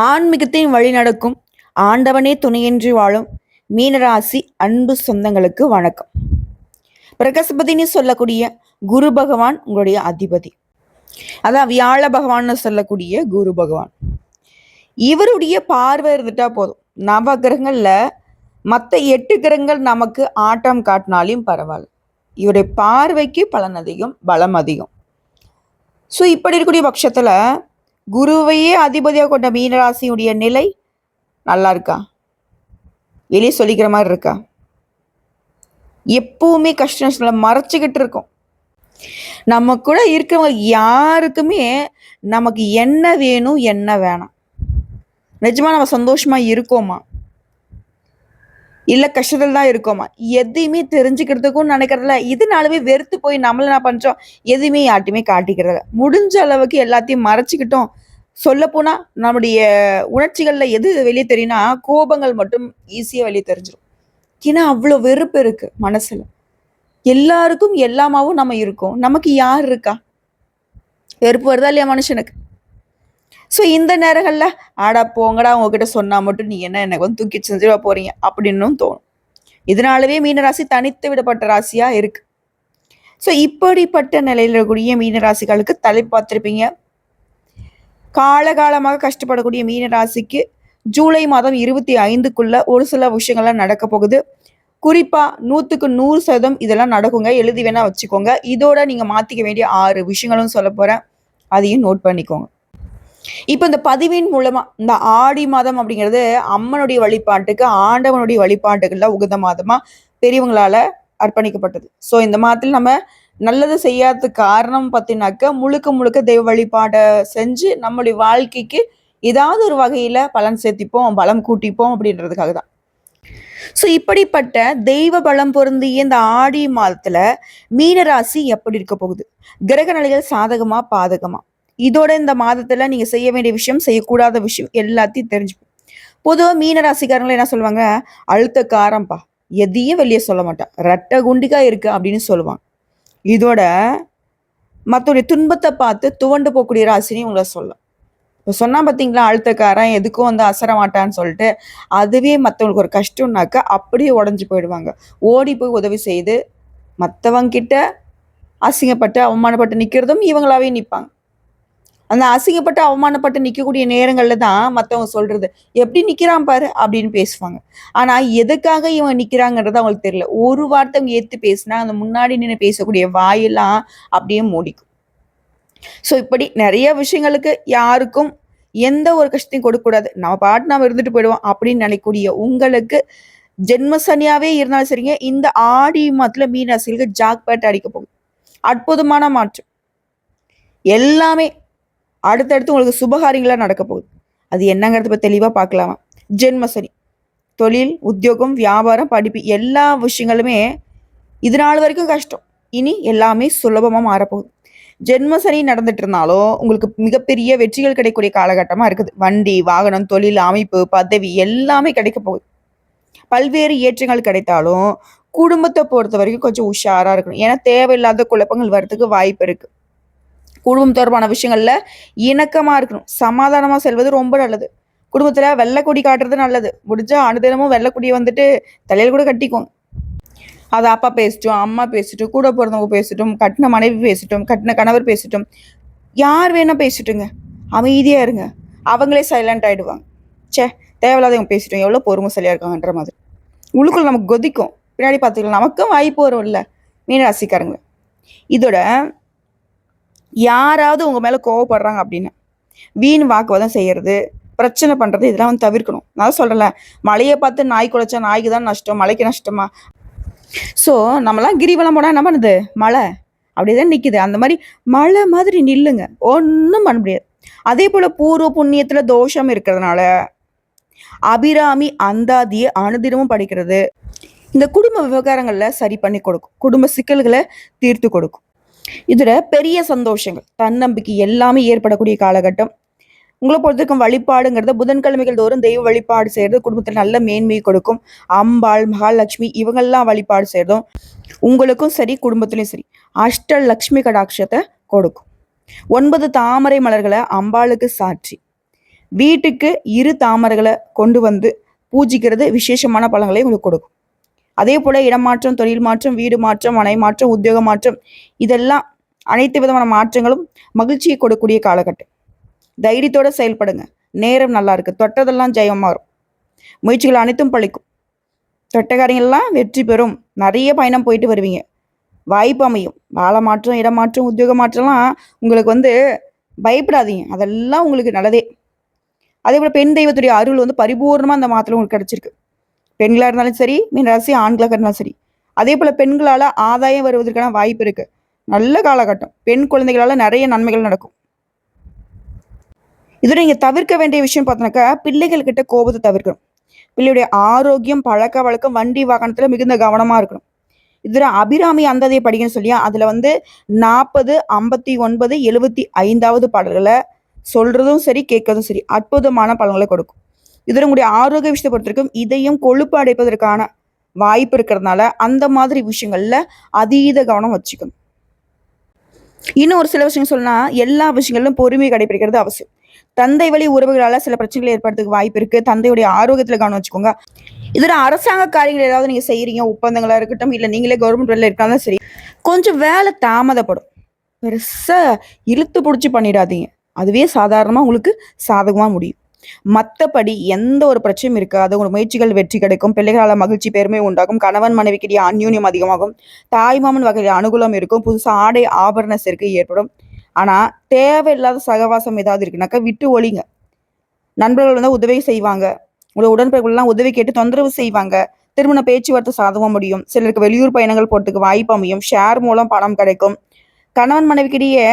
ஆன்மீகத்தின் வழி நடக்கும். ஆண்டவனே துணையின்றி வாழும். மீனராசி அன்பு சொந்தங்களுக்கு வணக்கம். பிரகஸ்பதினு சொல்லக்கூடிய குரு பகவான் உங்களுடைய அதிபதி. அதான் வியாழ பகவான்னு சொல்லக்கூடிய குரு பகவான். இவருடைய பார்வை இருந்துட்டா போதும். நவ கிரகங்கள்ல மற்ற எட்டு கிரகங்கள் நமக்கு ஆட்டம் காட்டினாலையும் பரவாயில்ல. இவருடைய பார்வைக்கு பலன் அதிகம் பலம் அதிகம். ஸோ இப்படி இருக்கக்கூடிய பட்சத்தில் குருவையே அதிபதியாக கொண்ட மீனராசியுடைய நிலை நல்லா இருக்கா? வெளியே சொல்லிக்கிற மாதிரி இருக்கா? எப்பவுமே கஷ்ட நஷ்டங்களை மறைச்சிக்கிட்டு இருக்கோம். நம்ம கூட இருக்கிறவங்க யாருக்குமே நமக்கு என்ன வேணும் என்ன வேணாம். நிஜமா நம்ம சந்தோஷமா இருக்கோமா? இல்ல கஷ்டத்தில் தான் இருக்கோமா? எதையுமே தெரிஞ்சுக்கிறதுக்கும் நினைக்கிறதில்ல. இதனாலவே வெறுத்து போய் நம்மள என்ன பண்றோம்? எதுவுமே யார்ட்டுமே காட்டிக்கிறதில்ல. முடிஞ்ச அளவுக்கு எல்லாத்தையும் மறைச்சிக்கிட்டோம். சொல்லப்போனால் நம்முடைய உணர்ச்சிகள்ல எது வெளியே தெரியும்னா கோபங்கள் மட்டும் ஈஸியா வெளியே தெரிஞ்சிடும் ஏன்னா அவ்வளோ வெறுப்பு இருக்கு மனசுல. எல்லாருக்கும் எல்லாமாவும் நம்ம இருக்கோம். நமக்கு யார் இருக்கா? வெறுப்பு வருதா இல்லையா மனுஷனுக்கு? ஸோ இந்த நேரங்களில் ஆடா போங்கடா உங்ககிட்ட சொன்னால் மட்டும் நீ என்ன எனக்கு வந்து தூக்கி செஞ்சிட போறீங்க? அப்படின்னும் தோணும். இதனாலவே மீனராசி தனித்து விடப்பட்ட ராசியா இருக்கு. ஸோ இப்படிப்பட்ட நிலையில் இருக்கக்கூடிய மீனராசிகளுக்கு தலை பார்த்துருப்பீங்க. காலகாலமாக கஷ்டப்படக்கூடிய மீனராசிக்கு ஜூலை மாதம் இருபத்தி ஐந்துக்குள்ள ஒரு சில விஷயங்கள்லாம் நடக்க போகுது. குறிப்பா நூத்துக்கு நூறு சதம் இதெல்லாம் நடக்குங்க. எழுதி வேணா வச்சுக்கோங்க. இதோட நீங்க மாத்திக்க வேண்டிய ஆறு விஷயங்களும் சொல்ல போறேன். அதையும் நோட் பண்ணிக்கோங்க. இப்போ இந்த பதிவின் மூலமாக இந்த ஆடி மாதம் அப்படிங்கிறது அம்மனுடைய வழிபாட்டுக்கு ஆண்டவனுடைய வழிபாட்டுகள்ல உகந்த மாதமாக பெரியவங்களால அர்ப்பணிக்கப்பட்டது. ஸோ இந்த மாதத்தில் நம்ம நல்லது செய்யாத காரணம் பார்த்தீங்கன்னாக்க முழுக்க முழுக்க தெய்வ வழிபாடை செஞ்சு நம்மளுடைய வாழ்க்கைக்கு ஏதாவது ஒரு வகையில் பலன் சேர்த்திப்போம் பலம் கூட்டிப்போம் அப்படின்றதுக்காக தான். ஸோ இப்படிப்பட்ட தெய்வ பலம் பொருந்திய இந்த ஆடி மாதத்தில் மீனராசி எப்படி இருக்க போகுது? கிரக நிலைகள் சாதகமாக பாதகமாக இதோட இந்த மாதத்துல நீங்க செய்ய வேண்டிய விஷயம் செய்யக்கூடாத விஷயம் எல்லாத்தையும் தெரிஞ்சுப்போம். பொதுவாக மீனராசிக்காரங்களை என்ன சொல்லுவாங்க? அழுத்த காரம்பா. எதையும் வெளியே சொல்ல மாட்டான் ரெட்டை குண்டிகா இருக்கு அப்படின்னு சொல்லுவாங்க. இதோட மற்றவருடைய துன்பத்தை பார்த்து துவண்டு போகக்கூடிய ராசினி உங்களை சொல்லும் இப்போ சொன்னா பார்த்தீங்களா அழுத்தக்காரன் எதுக்கும் வந்து அசர மாட்டான்னு சொல்லிட்டு அதுவே மற்றவங்களுக்கு ஒரு கஷ்டம்னாக்க அப்படியே உடஞ்சி போயிடுவாங்க. ஓடி போய் உதவி செய்து மற்றவங்கிட்ட அசிங்கப்பட்டு அவமானப்பட்டு நிற்கிறதும் இவங்களாவே நிற்பாங்க அந்த அசிங்கப்பட்டு அவமானப்பட்டு நிற்கக்கூடிய நேரங்களில் தான் மற்றவங்க சொல்கிறது எப்படி நிற்கிறான் பாரு அப்படின்னு பேசுவாங்க. ஆனால் எதுக்காக இவன் நிற்கிறாங்கன்றது அவங்களுக்கு தெரியல. ஒரு வார்த்தை அவங்க ஏற்று பேசினா அந்த முன்னாடி நின்று பேசக்கூடிய வாயெல்லாம் அப்படியே மூடிக்கும். ஸோ இப்படி நிறைய விஷயங்களுக்கு யாருக்கும் எந்த ஒரு கஷ்டத்தையும் கொடுக்கக்கூடாது. நம்ம பாட்டு நாம இருந்துட்டு போயிடுவோம் அப்படின்னு நினைக்கக்கூடிய உங்களுக்கு ஜென்மசனியாவே இருந்தாலும் சரிங்க இந்த ஆடி மாதத்துல மீனாசிகளுக்கு ஜாக் பேட் அடிக்க போகுது. அற்புதமான மாற்றம். எல்லாமே அடுத்தடுத்து உங்களுக்கு சுபகாரியங்களாக நடக்க போகுது. அது என்னங்கிறத பற்றி தெளிவாக பார்க்கலாமா? ஜென்மசனி தொழில் உத்தியோகம் வியாபாரம் படிப்பு எல்லா விஷயங்களுமே இது நாள் வரைக்கும் கஷ்டம். இனி எல்லாமே சுலபமாக மாறப்போகுது. ஜென்மசனி நடந்துட்டு இருந்தாலும் உங்களுக்கு மிகப்பெரிய வெற்றிகள் கிடைக்கக்கூடிய காலகட்டமாக இருக்குது. வண்டி வாகனம் தொழில் அமைப்பு பதவி எல்லாமே கிடைக்க போகுது. பல்வேறு ஏற்றங்கள் கிடைத்தாலும் குடும்பத்தை பொறுத்த வரைக்கும் கொஞ்சம் உஷாராக இருக்கணும். ஏன்னா தேவையில்லாத குழப்பங்கள் வர்றதுக்கு வாய்ப்பு இருக்குது குடும்பம் தொடர்பான விஷயங்கள்ல இணக்கமா இருக்கணும். சமாதானமா செல்வது ரொம்ப நல்லது. குடும்பத்துல வெள்ளைக்கொடி காட்டுறது நல்லது. முடிஞ்சா அனுதினமும் வெள்ளைக்கொடியை வந்துட்டு தலையில் கூட கட்டிக்கோங்க அது அப்பா பேசிட்டோம் அம்மா பேசிட்டும் கூட பிறந்தவங்க பேசிட்டோம் கட்டின மனைவி பேசிட்டோம் கட்டின கணவர் பேசிட்டோம். யார் வேணா பேசிட்டுங்க. அமைதியா இருங்க. அவங்களே சைலண்ட் ஆயிடுவாங்க. ச்சே தேவையில்லாதவங்க பேசிட்டோம். எவ்வளோ பொறுமை சரியாக இருக்காங்கன்ற மாதிரி. உள்ளுக்குள்ள நமக்கு கொதிக்கும். பின்னாடி பார்த்துக்கலாம். நமக்கும் வாய்ப்பு வரும் இல்லை மீனராசிக்காரங்க. இதோட யாராவது உங்கள் மேலே கோவப்படுறாங்க அப்படின்னு வீண் வாக்குவாதம் செய்கிறது பிரச்சனை பண்ணுறது இதெல்லாம் வந்து தவிர்க்கணும். நான் சொல்கிறல மழையை பார்த்து நாய் குலைச்சா நாய்க்கு தான் நஷ்டம் மழைக்கு நஷ்டமா? ஸோ நம்மலாம் கிரிவலம் போனால் என்ன பண்ணுது? மழை. அப்படிதான் நிற்கிது அந்த மாதிரி மழை மாதிரி நில்லுங்க. ஒன்றும் பண்ண முடியாது. அதே போல் பூர்வ புண்ணியத்தில் தோஷம் இருக்கிறதுனால அபிராமி அந்தாதியை அனுதினமும் படிக்கிறது இந்த குடும்ப விவகாரங்களில் சரி பண்ணி கொடுக்கும். குடும்ப சிக்கல்களை தீர்த்து கொடுக்கும். இதில் பெரிய சந்தோஷங்கள் தன்னம்பிக்கை எல்லாமே ஏற்படக்கூடிய காலகட்டம். உங்களை பொறுத்திருக்கும் வழிபாடுங்கிறத புதன்கிழமைகள் தோறும் தெய்வ வழிபாடு செய்கிறது குடும்பத்தில் நல்ல மேன்மையை கொடுக்கும். அம்பாள் மகாலட்சுமி இவங்கெல்லாம் வழிபாடு செய்கிறதும் உங்களுக்கும் சரி குடும்பத்திலையும் சரி அஷ்ட லக்ஷ்மி கடாட்சத்தை கொடுக்கும். ஒன்பது தாமரை மலர்களை அம்பாளுக்கு சாட்சி வீட்டுக்கு இரு தாமரைகளை கொண்டு வந்து பூஜிக்கிறது விசேஷமான பழங்களை உங்களுக்கு கொடுக்கும். அதே போல இடமாற்றம் தொழில் மாற்றம் வீடு மாற்றம் மனை மாற்றம் உத்தியோக மாற்றம் இதெல்லாம் அனைத்து விதமான மாற்றங்களும் மகிழ்ச்சியை கொடுக்கக்கூடிய காலகட்டம். தைரியத்தோட செயல்படுங்க. நேரம் நல்லா இருக்கு. தொட்டதெல்லாம் ஜெயம் மாறும். முயற்சிகள் அனைத்தும் பழிக்கும். தொட்டக்காரங்கள்லாம் வெற்றி பெறும். நிறைய பயணம் போயிட்டு வருவீங்க. வாய்ப்பு அமையும். வாழை மாற்றம் இடம் மாற்றம் உத்தியோக மாற்றம்லாம் உங்களுக்கு வந்து பயப்படாதீங்க. அதெல்லாம் உங்களுக்கு நல்லதே. அதே போல் பெண் தெய்வத்துடைய அருள் வந்து பரிபூர்ணமாக அந்த மாத்திரம் உங்களுக்கு கிடச்சிருக்கு. பெண்களாக இருந்தாலும் சரி மீன் ராசி ஆண்களாக இருந்தாலும் சரி. அதே போல் பெண்களால் ஆதாயம் வருவதற்கான வாய்ப்பு இருக்குது நல்ல காலகட்டம். பெண் குழந்தைகளால் நிறைய நன்மைகள் நடக்கும். இதோட நீங்கள் தவிர்க்க வேண்டிய விஷயம் பார்த்தோன்னாக்கா பிள்ளைகள்கிட்ட கோபத்தை தவிர்க்கணும். பிள்ளையுடைய ஆரோக்கியம் பழக்க வழக்கம் வண்டி வாகனத்தில் மிகுந்த கவனமாக இருக்கணும். இதில் அபிராமி அந்ததையை படிக்கணும்னு சொல்லியா அதில் வந்து நாற்பது ஐம்பத்தி ஒன்பது எழுபத்தி ஐந்தாவது பாடல்களை சொல்கிறதும் சரி கேட்கறதும் சரி அற்புதமான பலன்களை கொடுக்கும். இது உங்களுடைய ஆரோக்கிய விஷயத்தை பொறுத்த வரைக்கும் இதையும் கொழுப்பு அடைப்பதற்கான வாய்ப்பு இருக்கிறதுனால அந்த மாதிரி விஷயங்கள்ல அதீத கவனம் வச்சுக்கணும். இன்னும் ஒரு சில விஷயம் சொன்னா எல்லா விஷயங்களிலும் பொறுமை கடைபிடிக்கிறது அவசியம். தந்தை வழி உறவுகளால சில பிரச்சனைகள் ஏற்படுறதுக்கு வாய்ப்பு இருக்கு. தந்தையுடைய ஆரோக்கியத்துல கவனம் வச்சுக்கோங்க. இதுல அரசாங்க காரியங்கள் ஏதாவது நீங்க செய்யறீங்க ஒப்பந்தங்களா இருக்கட்டும் இல்ல நீங்களே கவர்மெண்ட் வேலை இருக்காலும் சரி கொஞ்சம் வேலை தாமதப்படும். பெருசா இழுத்து பிடிச்சி பண்ணிடாதீங்க. அதுவே சாதாரணமா உங்களுக்கு சாதகமா முடியும். மற்றபடி எந்த ஒரு பிரச்சனையும் இருக்காது. உங்கள் முயற்சிகள் வெற்றி கிடைக்கும். பிள்ளைகளால் மகிழ்ச்சி பெருமை உண்டாகும். கணவன் மனைவிக்கிடையே அந்யூன்யம் அதிகமாகும். தாய்மாமன் வகையில் அனுகூலம் இருக்கும். புதுசாக ஆடை ஆபரண சேர்க்கை ஏற்படும். ஆனால் தேவையில்லாத சகவாசம் ஏதாவது இருக்குனாக்கா விட்டு ஒழிங்க. நண்பர்கள் வந்து உதவி செய்வாங்க. உங்களோட உடன்பிறகுலாம் உதவி கேட்டு தொந்தரவு செய்வாங்க. திருமண பேச்சுவார்த்தை சாதவும் முடியும். சிலருக்கு வெளியூர் பயணங்கள் போறதுக்கு வாய்ப்பு அமையும். ஷேர் மூலம் பணம் கிடைக்கும். கணவன் மனைவிக்கிடையே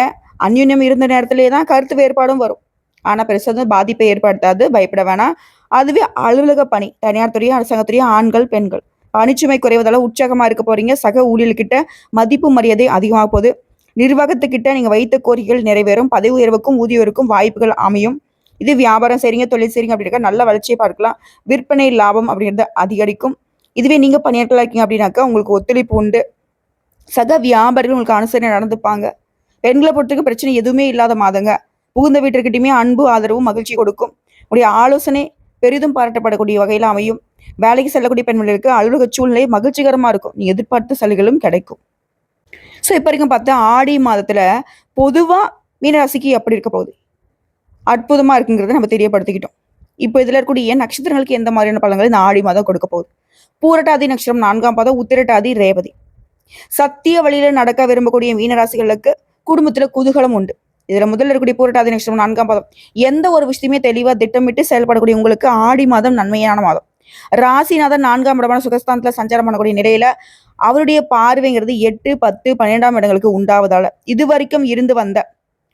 அந்யுன்யம் இருந்த நேரத்திலேயே தான் கருத்து வேறுபாடும் வரும். ஆனால் பெருசாக பாதிப்பை ஏற்படுத்தாது பயப்பட வேணாம். அதுவே அலுவலக பணி தனியார் துறையும் அரசாங்கத்துறையும் ஆண்கள் பெண்கள். பணிச்சுமை குறைவதால உற்சாகமாக இருக்க போறீங்க. சக ஊழியர்கிட்ட மதிப்பு மரியாதை அதிகமாக போகுது. நிர்வாகத்துக்கிட்ட நீங்கள் வைத்த கோரிக்கைகள் நிறைவேறும். பதவி உயர்வுக்கும் ஊதியருக்கும் வாய்ப்புகள் அமையும். இது வியாபாரம் செய்றீங்க தொழில் செய்றீங்க அப்படின்னாக்கா நல்ல வளர்ச்சியை பார்க்கலாம். விற்பனை லாபம் அப்படிங்கிறது அதிகரிக்கும். இதுவே நீங்கள் பணியாட்களாக இருக்கீங்க அப்படின்னாக்கா உங்களுக்கு ஒத்துழைப்பு உண்டு. சக வியாபாரிகள் உங்களுக்கு அனுசரணை நடந்துப்பாங்க. பெண்களை பொறுத்தவரைக்கும் பிரச்சனை எதுவுமே இல்லாத மாதங்க. புகுந்த வீட்டிற்கிட்டையுமே அன்பு ஆதரவும் மகிழ்ச்சி கொடுக்கும். உடைய ஆலோசனை பெரிதும் பாராட்டப்படக்கூடிய வகையில் அமையும். வேலைக்கு செல்லக்கூடிய பெண்களுக்கு அலுவலக சூழ்நிலை மகிழ்ச்சிகரமாக இருக்கும். நீ எதிர்பார்த்த சலுகைகளும் கிடைக்கும். ஸோ இப்போ வரைக்கும் பார்த்தா ஆடி மாதத்தில் பொதுவாக மீனராசிக்கு எப்படி இருக்க போகுது. அற்புதமாக இருக்குங்கிறத நம்ம தெரியப்படுத்திக்கிட்டோம். இப்போ இதில் இருக்கக்கூடிய நட்சத்திரங்களுக்கு எந்த மாதிரியான பலன்கள் இந்த ஆடி மாதம் கொடுக்க போகுது? பூரட்டாதி நட்சத்திரம் நான்காம் பாதம் உத்திரட்டாதி ரேவதி. சத்திய வழியில் நடக்க விரும்பக்கூடிய மீனராசிகளுக்கு குடும்பத்தில் குதூகலம் உண்டு. இதுல முதல்ல இருக்கக்கூடிய பூரட்டாதி நட்சத்திரம் நான்காம் பாதம். எந்த ஒரு விஷயத்தையுமே தெளிவா திட்டமிட்டு செயல்படக்கூடிய உங்களுக்கு ஆடி மாதம் நன்மையான மாதம். ராசிநாதன் நான்காம் இடமான சுகஸ்தானத்துல சஞ்சாரம் பண்ணக்கூடிய நிலையில அவருடைய பார்வைங்கிறது எட்டு பத்து பன்னிரெண்டாம் இடங்களுக்கு உண்டாவதால இது வரைக்கும் இருந்து வந்த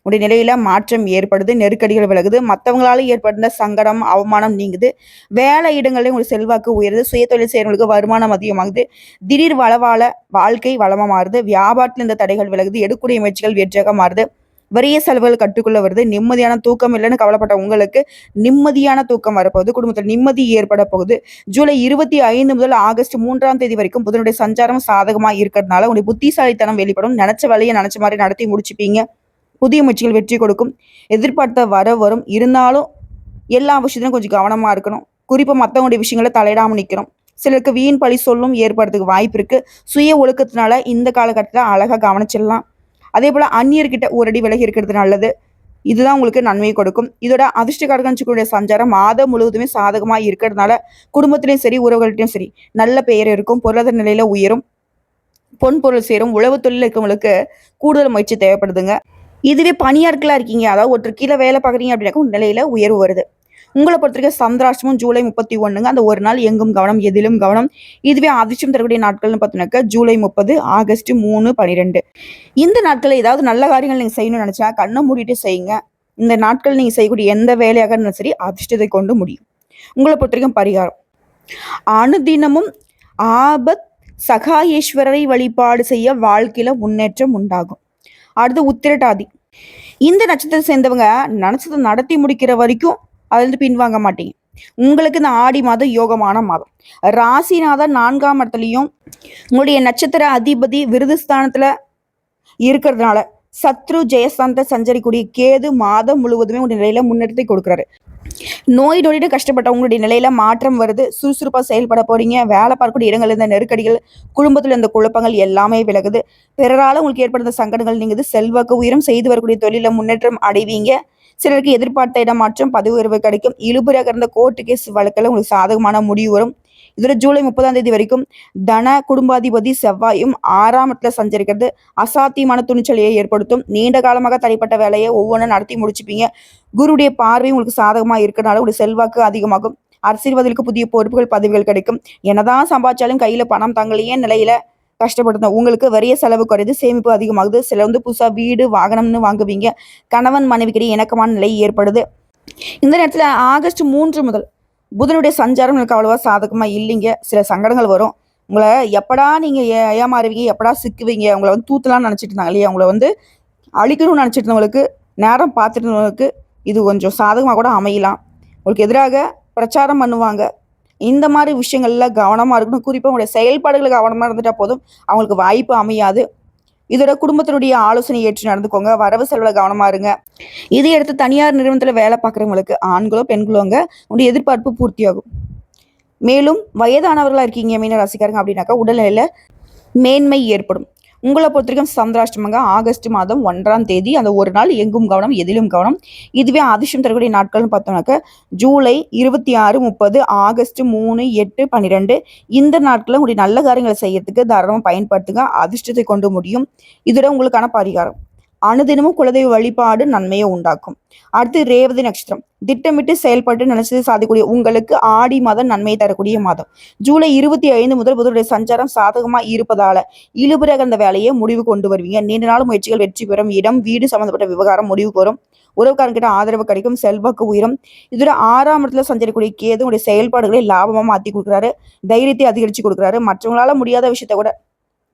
உடைய நிலையில மாற்றம் ஏற்படுது நெருக்கடிகள் விலகுது மற்றவங்களால ஏற்படுத்த சங்கடம் அவமானம் நீங்குது வேலை இடங்களில் உங்களுக்கு செல்வாக்கு உயருது சுயதொழில் செய்யறவங்களுக்கு வருமானம் அதிகமாகுது திடீர் வளவால வாழ்க்கை வளமா மாறுது வியாபாரத்தில் இந்த தடைகள் விலகுது எடுக்கூடிய முயற்சிகள் வெற்றியாக மாறுது. வறிய செலவுகள் கட்டுக்குள்ள வருது. நிம்மதியான தூக்கம் இல்லைன்னு கவலைப்பட்ட உங்களுக்கு நிம்மதியான தூக்கம் வரப்போகுது. குடும்பத்தில் நிம்மதி ஏற்பட போகுது. ஜூலை இருபத்தி ஐந்து முதல் ஆகஸ்ட் மூன்றாம் தேதி வரைக்கும் புதனுடைய சஞ்சாரம் சாதகமா இருக்கிறதுனால உங்களுடைய புத்திசாலித்தனம் வெளிப்படும். நினைச்ச வேலையை நினைச்ச மாதிரி நடத்தி முடிச்சுப்பீங்க. புதிய முயற்சிகள் வெற்றி கொடுக்கும். எதிர்பார்த்த வர வரும். இருந்தாலும் எல்லா விஷயத்திலும் கொஞ்சம் கவனமா இருக்கணும். குறிப்பாக மற்றவங்களுடைய விஷயங்களை தலையிடாம நிற்கணும் சிலருக்கு வீண் பழி சொல்லும் ஏற்படுறதுக்கு வாய்ப்பு இருக்கு. சுய ஒழுக்கத்தினால இந்த காலகட்டத்தில் அழகா கவனிச்சிடலாம். அதே போல் அந்நியர்கிட்ட ஒரு அடி விலகி இருக்கிறது நல்லது. இதுதான் உங்களுக்கு நன்மையை கொடுக்கும். இதோட அதிர்ஷ்டக்காரகன்களுடைய சஞ்சாரம் மாதம் முழுவதுமே சாதகமாக இருக்கிறதுனால குடும்பத்திலையும் சரி உறவுகள்கிட்டையும் சரி நல்ல பெயர் இருக்கும் பொருளாதார நிலையில உயரும் பொன் பொருள் சேரும் உழவு தொழில் இருக்கவங்களுக்கு கூடுதல் முயற்சி தேவைப்படுதுங்க. இதுவே பணியாட்களாக இருக்கீங்க. அதாவது ஒருத்தர் கீழே வேலை பார்க்குறீங்க அப்படின்னாக்கா நிலையில் நிலையில உயர்வு வருது. உங்களை பொறுத்த வரைக்கும் சந்திராஷ்டமம் ஜூலை முப்பத்தி ஒண்ணுங்க அந்த ஒரு நாள் எங்கும் கவனம் எதிலும் கவனம். இதுவே அதிர்ஷ்டம் தரக்கூடிய நாட்கள்னு பார்த்தோன்னாக்கா ஜூலை முப்பது ஆகஸ்ட் மூணு பன்னிரெண்டு இந்த நாட்களில் ஏதாவது நல்ல காரியங்கள் நீங்கள் செய்யணும்னு நினைச்சா கண்ணை மூடிட்டு செய்யுங்க. இந்த நாட்கள் நீங்கள் செய்யக்கூடிய எந்த வேலையாக இருந்தாலும் சரி அதிர்ஷ்டத்தை கொண்டு முடியும். உங்களை பொறுத்த வரைக்கும் பரிகாரம். அனுதினமும் ஆபத் சகாயேஸ்வரரை வழிபாடு செய்ய வாழ்க்கையில முன்னேற்றம் உண்டாகும். அடுத்து உத்திரட்டாதி. இந்த நட்சத்திரத்தை சேர்ந்தவங்க நினைச்சதை நடத்தி முடிக்கிற வரைக்கும் அதுலேருந்து பின்வாங்க மாட்டீங்க. உங்களுக்கு இந்த ஆடி மாதம் யோகமான மாதம். ராசிநாதன் நான்காம் இடத்துலையும் உங்களுடைய நட்சத்திர அதிபதி விருதுஸ்தானத்துல இருக்கிறதுனால சத்ரு ஜெயஸ்தானத்தை சஞ்சரிக்கூடிய கேது மாதம் முழுவதுமே உங்களுடைய நிலையில முன்னேற்றத்தை கொடுக்குறாரு. நோய் நொடிட்டு கஷ்டப்பட்ட உங்களுடைய நிலையில மாற்றம் வருது. சுறுசுறுப்பா செயல்பட போறீங்க. வேலை பார்க்கக்கூடிய இடங்கள் இருந்த நெருக்கடிகள் குடும்பத்தில் இருந்த குழப்பங்கள் எல்லாமே விலகுது. பிறரால உங்களுக்கு ஏற்படுத்த சங்கடங்கள் நீங்குது. செல்வாக்கு உயரம் செய்து வரக்கூடிய தொழில முன்னேற்றம் அடைவீங்க. சிலருக்கு எதிர்பார்த்த இடமாற்றம் பதவி உயர்வு கிடைக்கும். இழுபறியாக இருந்த கோர்ட்டு கேஸ் வழக்கில் உங்களுக்கு சாதகமான முடிவு வரும். இதுல ஜூலை முப்பதாம் தேதி வரைக்கும் தன குடும்பாதிபதி செவ்வாயும் ஆறாம் இடத்துல சஞ்சரிக்கிறது. அசாத்தியமான துணிச்சலையை ஏற்படுத்தும். நீண்ட காலமாக தடைப்பட்ட வேலையை ஒவ்வொன்றும் நடத்தி முடிச்சுப்பீங்க. குருடைய பார்வை உங்களுக்கு சாதகமாக இருக்கனால உங்களுக்கு செல்வாக்கு அதிகமாகும். அரசியல்வாதிகளுக்கு புதிய பொறுப்புகள் பதவிகள் கிடைக்கும். என்னதான் சம்பாதிச்சாலும் கையில பணம் தங்களையே நிலையில கஷ்டப்படுத்தணும். உங்களுக்கு வரிய செலவு குறையுது சேமிப்பு அதிகமாகுது சில வந்து புதுசாக வீடு வாகனம்னு வாங்குவீங்க. கணவன் மனைவிக்கிடையே இணக்கமான நிலை ஏற்படுது. இந்த நேரத்தில் ஆகஸ்ட் மூன்று முதல் புதனுடைய சஞ்சாரம் எனக்கு அவ்வளோவா சாதகமாக இல்லைங்க. சில சங்கடங்கள் வரும். உங்களை எப்படா நீங்கள் ஏ ஏமாறுவீங்க எப்படா சிக்குவீங்க உங்களை வந்து தூத்தலாம்னு நினச்சிட்டு இருந்தாங்க இல்லையா? உங்களை வந்து அழிக்கணும்னு நினச்சிட்டு இருந்தவங்களுக்கு நேரம் பார்த்துட்டு இருந்தவங்களுக்கு இது கொஞ்சம் சாதகமாக கூட அமையலாம். உங்களுக்கு எதிராக பிரச்சாரம் பண்ணுவாங்க. இந்த மாதிரி விஷயங்கள்ல கவனமாக இருக்கணும். குறிப்பாக உங்களுடைய செயல்பாடுகள் கவனமாக இருந்துட்டா போதும். அவங்களுக்கு வாய்ப்பு அமையாது. இதோட குடும்பத்தினுடைய ஆலோசனை ஏற்று நடந்துக்கோங்க. வரவு செலவுல கவனமா இருங்க. இதை எடுத்து தனியார் நிறுவனத்துல வேலை பார்க்குறவங்களுக்கு ஆண்களோ பெண்களோங்க உங்களுடைய எதிர்பார்ப்பு பூர்த்தியாகும். மேலும் வயதானவர்களா இருக்கீங்க மீன ராசிக்காரங்க அப்படின்னாக்கா உடல்நிலையில மேன்மை ஏற்படும். உங்களை பொறுத்த வரைக்கும் சந்திராஷ்டமங்க ஆகஸ்ட் மாதம் ஒன்றாம் தேதி அந்த ஒரு நாள் எங்கும் கவனம் எதிலும் கவனம். இதுவே அதிர்ஷ்டம் தரக்கூடிய நாட்கள்னு பார்த்தோம்னாக்க ஜூலை இருபத்தி ஆறு முப்பது ஆகஸ்ட் மூணு எட்டு பன்னிரெண்டு இந்த நாட்களில் உங்களுடைய நல்ல காரியங்களை செய்யறதுக்கு தாராளமாக பயன்படுத்துங்க அதிர்ஷ்டத்தை கொண்டு முடியும். இதோட உங்களுக்கான பரிகாரம். அனுதினமும் குலதெய்வ வழிபாடு நன்மையை உண்டாக்கும். அடுத்து ரேவதி நட்சத்திரம். திட்டமிட்டு செயல்பட்டு நினைச்சது சாதிக்கூடிய உங்களுக்கு ஆடி மாதம் நன்மையை தரக்கூடிய மாதம். ஜூலை இருபத்தி ஐந்து முதல் புதனுடைய சஞ்சாரம் சாதகமா இருப்பதால இழுபுறக அந்த வேலையை முடிவு கொண்டு வருவீங்க. நீண்ட நாள் முயற்சிகள் வெற்றி பெறும் இடம் வீடு சம்பந்தப்பட்ட விவகாரம் முடிவு வரும். உறவுக்காரங்கிட்ட ஆதரவு கிடைக்கும் செல்வாக்கு உயரும். இதோட ஆறாம் இடத்துல சஞ்சரிக்கூடிய கேது உடைய செயல்பாடுகளை லாபமா மாத்தி கொடுக்குறாரு. தைரியத்தை அதிகரிச்சு கொடுக்குறாரு. மற்றவங்களால முடியாத விஷயத்த கூட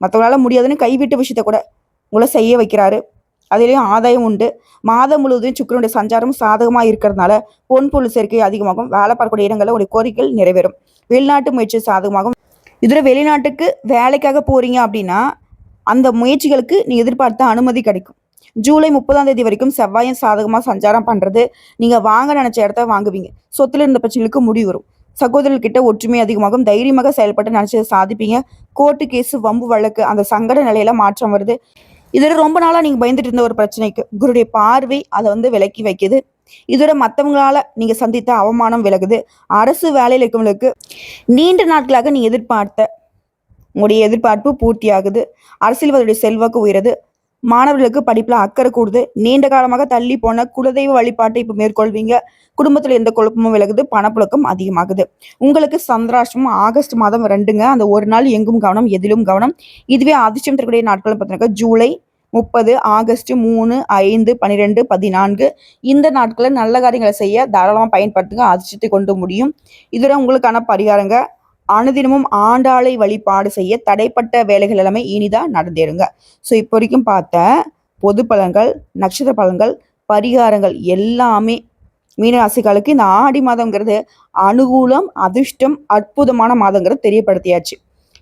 மற்றவங்களால முடியாதுன்னு கைவிட்ட விஷயத்த கூட உங்களை செய்ய வைக்கிறாரு. அதுலேயும் ஆதாயம் உண்டு. மாதம் முழுவதும் சுக்கரனுடைய சஞ்சாரம் சாதகமாக இருக்கிறதுனால பொன் பொருள் சேர்க்கை அதிகமாகும். வேலை பார்க்கக்கூடிய இடங்களில் உடைய கோரிக்கைகள் நிறைவேறும். வெளிநாட்டு முயற்சி சாதகமாகும். இதில் வெளிநாட்டுக்கு வேலைக்காக போகிறீங்க அப்படின்னா அந்த முயற்சிகளுக்கு நீ எதிர்பார்த்த அனுமதி கிடைக்கும். ஜூலை முப்பதாம் தேதி வரைக்கும் செவ்வாயம் சாதகமாக சஞ்சாரம் பண்ணுறது நீங்கள் வாங்க நினச்ச இடத்த வாங்குவீங்க. சொத்துல இருந்த பிரச்சனைகளுக்கு முடிவு வரும். சகோதரர்கிட்ட ஒற்றுமை அதிகமாகும். தைரியமாக செயல்பட்டு நினச்சதை சாதிப்பீங்க. கோர்ட்டு கேஸு வம்பு வழக்கு அந்த சங்கட நிலையில மாற்றம் வருது. இதோட ரொம்ப நாளாக நீங்கள் பயந்துட்டு இருந்த ஒரு பிரச்சனைக்கு குருடைய பார்வை அதை வந்து விலக்கி வைக்குது. இதோட மற்றவங்களால நீங்கள் சந்தித்த அவமானம் விலகுது. அரசு வேலையில் இருக்கவங்களுக்கு நீண்ட நாட்களாக நீ எதிர்பார்த்த உங்களுடைய எதிர்பார்ப்பு பூர்த்தி ஆகுது அரசியல்வாதியுடைய செல்வாக்கு உயருது. மாணவர்களுக்கு படிப்புல அக்கறை கூடுது. நீண்ட காலமாக தள்ளி போன குலதெய்வ வழிபாட்டை இப்போ மேற்கொள்வீங்க. குடும்பத்துல எந்த குழப்பமும் விலகுது. பணப்புழக்கம் அதிகமாகுது. உங்களுக்கு சந்திராஷ்டமும் ஆகஸ்ட் மாதம் ரெண்டுங்க. அந்த ஒரு நாள் எங்கும் கவனம் எதிலும் கவனம். இதுவே அதிர்ஷ்டம் தரக்கூடிய நாட்கள் பார்த்தீங்கன்னா ஜூலை முப்பது ஆகஸ்ட் மூணு ஐந்து பன்னிரெண்டு பதினான்கு. இந்த நாட்களில் நல்ல காரியங்களை செய்ய தாராளமாக பயன்படுத்துங்க. அதிர்ஷ்டத்தை கொண்டு முடியும். இதோட உங்களுக்கான பரிகாரங்க அனுதினமும் ஆண்டாளை வழிபாடு செய்ய தடைப்பட்ட வேலைகள் எல்லாமே இனிதான் நடந்தேருங்க ஸோ இப்போ வரைக்கும் பார்த்த பொது பலன்கள் நட்சத்திர பலன்கள் பரிகாரங்கள் எல்லாமே மீனராசிகளுக்கு இந்த ஆடி மாதங்கிறது அனுகூலம் அதிர்ஷ்டம் அற்புதமான மாதங்கிறது தெரியப்படுத்தியாச்சு.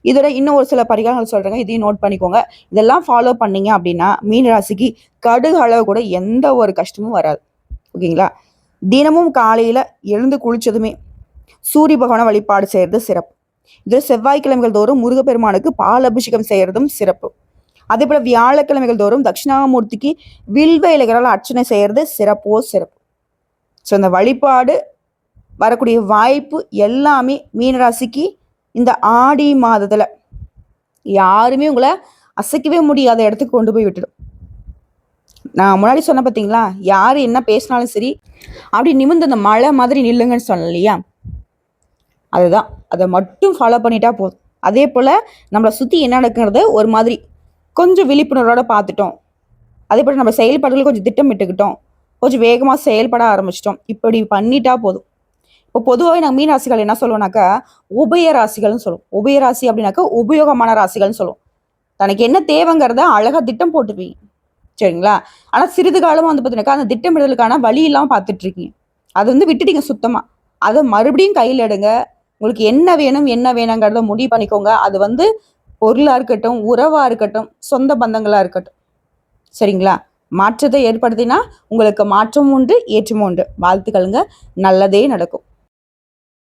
இதோட இன்னும் ஒரு சில பரிகாரங்கள் சொல்கிறேங்க இதையும் நோட் பண்ணிக்கோங்க. இதெல்லாம் ஃபாலோ பண்ணீங்க அப்படின்னா மீனராசிக்கு கடுகு அளவு கூட எந்த ஒரு கஷ்டமும் வராது. ஓகேங்களா? தினமும் காலையில் எழுந்து குளிச்சதுமே சூரிய பகவான வழிபாடு செய்கிறது சிறப்பு. இது செவ்வாய்க்கிழமைகள் தோறும் முருகப்பெருமானுக்கு பால் அபிஷேகம் செய்யறதும் சிறப்பு. அதே போல வியாழக்கிழமைகள் தோறும் தட்சிணாமூர்த்திக்கு வில்வ இலைகளால் அர்ச்சனை செய்யறது சிறப்போ சிறப்பு. ஸோ இந்த வழிபாடு வரக்கூடிய வாய்ப்பு எல்லாமே மீனராசிக்கு இந்த ஆடி மாதத்தில் யாருமே உங்களை அசைக்கவே முடியாத இடத்துக்கு கொண்டு போய் விட்டுடும். நான் முன்னாடி சொன்ன பார்த்தீங்களா யார் என்ன பேசினாலும் சரி அப்படி நிமிர்ந்து அந்த மழை மாதிரி நில்லுங்கன்னு சொன்னேன் இல்லையா? அதுதான். அதை மட்டும் ஃபாலோ பண்ணிட்டா போதும். அதே போல் நம்மளை சுற்றி என்ன நடக்கிறத? ஒரு மாதிரி கொஞ்சம் விழிப்புணர்வோட பார்த்துட்டோம். அதே போல் நம்ம செயல்பாடுகள் கொஞ்சம் திட்டமிட்டுக்கிட்டோம். கொஞ்சம் வேகமாக செயல்பட ஆரம்பிச்சிட்டோம். இப்படி பண்ணிட்டா போதும். இப்போ பொதுவாகவே நாங்கள் மீன் ராசிகள் என்ன சொல்லுவோம்னாக்கா உபய ராசிகள்னு சொல்லுவோம். உபய ராசி அப்படின்னாக்கா உபயோகமான ராசிகள்னு சொல்லுவோம். தனக்கு என்ன தேவைங்கிறத அழகாக திட்டம் போட்டுப்பீங்க சரிங்களா? ஆனால் சிறிது காலமாக வந்து பார்த்தீங்கன்னாக்கா அந்த திட்டமிடுதலுக்கான வழி இல்லாமல் பார்த்துட்ருக்கீங்க அதை வந்து விட்டுட்டீங்க சுத்தமாக அதை மறுபடியும் கையில் எடுங்க. உங்களுக்கு என்ன வேணும் என்ன வேணுங்கிறத முடிவு பண்ணிக்கோங்க. அது வந்து பொருளாக இருக்கட்டும் உறவாக இருக்கட்டும் சொந்த பந்தங்களாக இருக்கட்டும். சரிங்களா? மாற்றத்தை ஏற்படுத்தினா உங்களுக்கு மாற்றம் உண்டு ஏற்றமும் உண்டு. வாழ்த்துக்களுங்க. நல்லதே நடக்கும்.